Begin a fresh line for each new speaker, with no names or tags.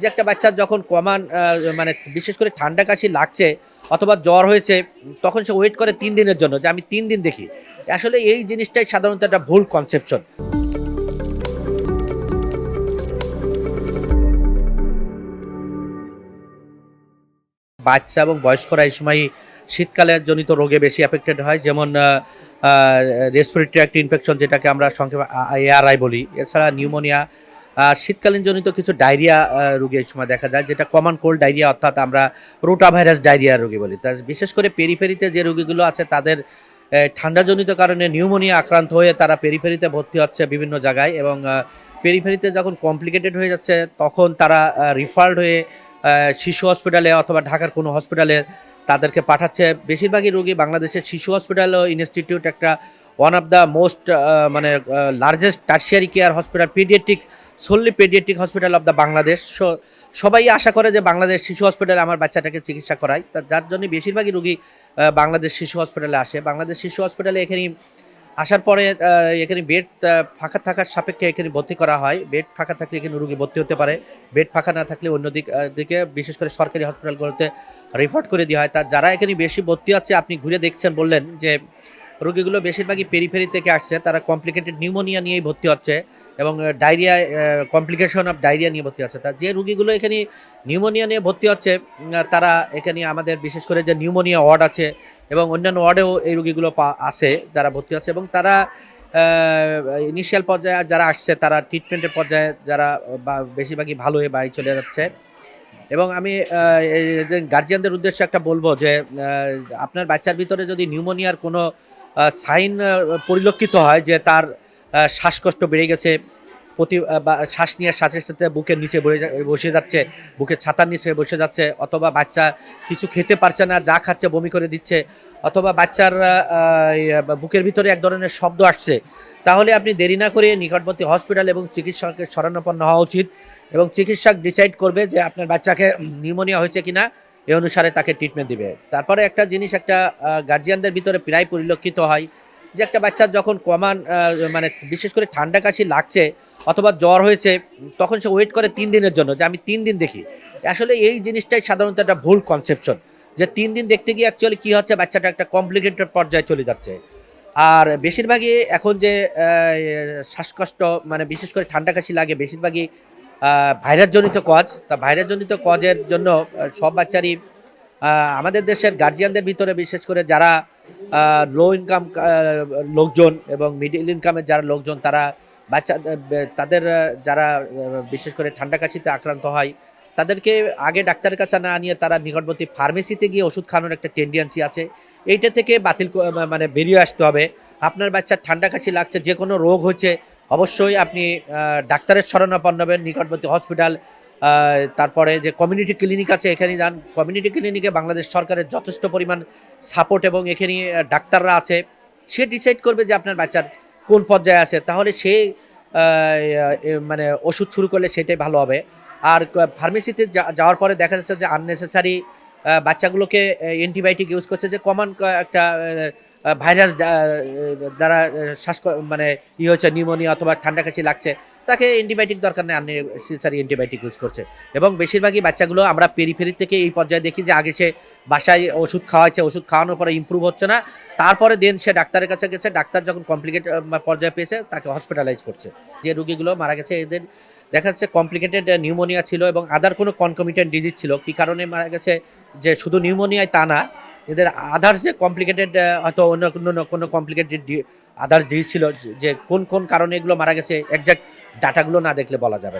যে একটা বাচ্চার যখন কমান মানে বিশেষ করে ঠান্ডা কাশি লাগছে অথবা জ্বর হয়েছে, তখন সে ওয়েট করে তিন দিনের জন্য, যে আমি তিন দিন দেখি। আসলে এই জিনিসটাই সাধারণত একটা ভুল কনসেপশন বাচ্চা এবং বয়স্করা এই সময় শীতকালের জনিত রোগে বেশি অ্যাফেক্টেড হয়, যেমন রেসপিরেটরি ট্র্যাক্ট ইনফেকশন যেটাকে আমরা সংক্ষেপে এআরআই বলি। এছাড়া নিউমোনিয়া শীতকালীন জনিত কিছু ডায়রিয়া রোগী এই সময় দেখা যায়, যেটা কমন কোল্ড ডায়রিয়া অর্থাৎ আমরা রোটা ভাইরাস ডায়রিয়া রোগী বলি। তা বিশেষ করে পেরিফেরিতে যে রোগীগুলো আছে, তাদের ঠান্ডাজনিত কারণে নিউমোনিয়া আক্রান্ত হয়ে তারা পেরিফেরিতে ভর্তি হচ্ছে বিভিন্ন জায়গায় এবং পেরিফেরিতে যখন কমপ্লিকেটেড হয়ে যাচ্ছে, তখন তারা রিফার্ড হয়ে শিশু হসপিটালে অথবা ঢাকার কোনো হসপিটালে তাদেরকে পাঠাচ্ছে। বেশিরভাগই রোগী বাংলাদেশের শিশু হসপিটাল ইনস্টিটিউট একটা ওয়ান অফ দ্য মোস্ট মানে largest tertiary care hospital paediatric solely paediatric hospital of the Bangladesh সবাই আশা করে যে বাংলাদেশ শিশু হসপিটালে আমার বাচ্চাটাকে চিকিৎসা করাই তা, যার জন্য বেশিরভাগই রুগী বাংলাদেশ শিশু হসপিটালে আসে। বাংলাদেশ শিশু হসপিটালে এখানে আসার পরে এখানে বেড ফাঁকা থাকার সাপেক্ষে এখানে ভর্তি করা হয়। বেড ফাঁকা থাকলে এখানে রুগী ভর্তি হতে পারে। বেড ফাঁকা না থাকলে অন্য দিক দিকে বিশেষ করে সরকারি হসপিটালগুলোতে রিফার করে দেওয়া হয়। তা, যারা এখানে বেশি ভর্তি আছে, আপনি ঘুরে দেখছেন, বললেন যে রুগীগুলো বেশিরভাগই পেরিফেরি থেকে আসছে। তারা কমপ্লিকেটেড নিউমোনিয়া নিয়েই ভর্তি হচ্ছে। এবং ডায়রিয়া কমপ্লিকেশন অফ ডায়রিয়া নিয়ে ভর্তি হচ্ছে। তা যে রুগীগুলো এখানে নিউমোনিয়া নিয়ে ভর্তি হচ্ছে তারা এখানে আমাদের বিশেষ করে যে নিউমোনিয়া ওয়ার্ড আছে এবং অন্যান্য ওয়ার্ডেও এই রুগীগুলো আছে, যারা ভর্তি হচ্ছে এবং তারা ইনিশিয়াল পর্যায়ে যারা আসছে, তারা ট্রিটমেন্টের পর্যায়ে যারা বেশিরভাগই ভালো হয়ে বাড়ি চলে যাচ্ছে। এবং আমি গার্জিয়ানদের উদ্দেশ্যে একটা বলব যে আপনার বাচ্চার ভিতরে যদি নিউমোনিয়ার কোনো সাইন পরিলক্ষিত হয় যে তার শ্বাসকষ্ট বেড়ে গেছে, প্রতি শ্বাস নেওয়ার সাথে সাথে বুকের নিচে বসে যাচ্ছে, বুকের ছাতার নিচে বসে যাচ্ছে, অথবা বাচ্চা কিছু খেতে পারছে না, যা খাচ্ছে বমি করে দিচ্ছে, অথবা বাচ্চার বুকের ভিতরে এক ধরনের শব্দ আসছে। তাহলে আপনি দেরি না করে নিকটবর্তী হসপিটাল এবং চিকিৎসকের শরণাপন্ন হওয়া উচিত এবং চিকিৎসক ডিসাইড করবে যে আপনার বাচ্চাকে নিউমোনিয়া হয়েছে কিনা, এ অনুসারে তাকে ট্রিটমেন্ট দিবে। তারপরে একটা জিনিস, একটা গার্জিয়ানদের ভিতরে প্রায় পরিলক্ষিত হয় যে একটা বাচ্চার যখন কমান মানে বিশেষ করে ঠান্ডা কাশি লাগছে অথবা জ্বর হয়েছে, তখন সে ওয়েট করে তিন দিনের জন্য, যে আমি তিন দিন দেখি। আসলে এই জিনিসটাই সাধারণত একটা ভুল কনসেপশন যে তিন দিন দেখতে গিয়ে অ্যাকচুয়ালি কী হচ্ছে, বাচ্চাটা একটা কমপ্লিকেটেড পর্যায়ে চলে যাচ্ছে। আর বেশিরভাগই এখন যে শ্বাসকষ্ট মানে বিশেষ করে ঠান্ডা কাশি লাগে, বেশিরভাগই ভাইরাসজনিত কজ তা ভাইরাসজনিত কজের জন্য সব বাচ্চারই আমাদের দেশের গার্জিয়ানদের ভিতরে বিশেষ করে যারা লো ইনকাম লোকজন এবং মিডিল ইনকামের যারা লোকজন, তারা বাচ্চা, তাদের, যারা, বিশেষ করে ঠান্ডা কাশিতে আক্রান্ত হয়, তাদেরকে আগে ডাক্তারের কাছে না নিয়ে তারা নিকটবর্তী ফার্মেসিতে গিয়ে ওষুধ খাওয়ানোর একটা টেন্ডেন্সি আছে। এইটা থেকে বাতিল মানে বেরিয়ে আসতে হবে। আপনার বাচ্চার ঠান্ডা কাশি লাগছে যে কোনো রোগ হচ্ছে, অবশ্যই আপনি ডাক্তারের শরণাপন্ন হবেন, নিকটবর্তী হসপিটাল তারপরে যে কমিউনিটি ক্লিনিক আছে এখানে যান। কমিউনিটি ক্লিনিকে বাংলাদেশ সরকারের যথেষ্ট পরিমাণ সাপোর্ট এবং এখানে ডাক্তাররা আছে। সে ডিসাইড করবে যে আপনার বাচ্চার কোন পর্যায়ে আছে। তাহলে সে মানে ওষুধ শুরু করলে সেটাই ভালো হবে। আর ফার্মেসিতে যাওয়ার পরে দেখা যাচ্ছে যে আননেসেসারি বাচ্চাগুলোকে অ্যান্টিবায়োটিক ইউজ করছে যে কমন একটা ভাইরাস দ্বারা শ্বাস মানে ই হচ্ছে নিউমোনিয়া অথবা ঠান্ডা কাশি লাগছে। তাকে অ্যান্টিবায়োটিক দরকার নেই আননেসেসারি অ্যান্টিবায়োটিক ইউজ করছে। এবং বেশিরভাগই বাচ্চাগুলো আমরা পেরিফেরি থেকে এই পর্যায়ে দেখি যে আগে সে বাসায় ওষুধ খাওয়াচ্ছে ওষুধ খাওয়ানোর পরে ইমপ্রুভ হচ্ছে না। তারপরে দেন সে ডাক্তারের কাছে গেছে, ডাক্তার যখন কমপ্লিকেট পর্যায়ে পেয়েছে, তাকে হসপিটালাইজ করছে। যে রুগীগুলো মারা গেছে, এদের দেখা যাচ্ছে কমপ্লিকেটেড নিউমোনিয়া ছিল এবং আদার কোনো কনকমিটেন্ট ডিজিজ ছিল। কি কারণে মারা গেছে? যে শুধু নিউমোনিয়ায় তা না, এদের আদার্স যে কমপ্লিকেটেড হয়তো অন্য কোনো কোনো কমপ্লিকেটেড আদার্স ডিজিজ ছিল, যে কোন কোন কারণে এগুলো মারা গেছে একজাক্ট ডাটাগুলো না দেখলে বলা যাবে না।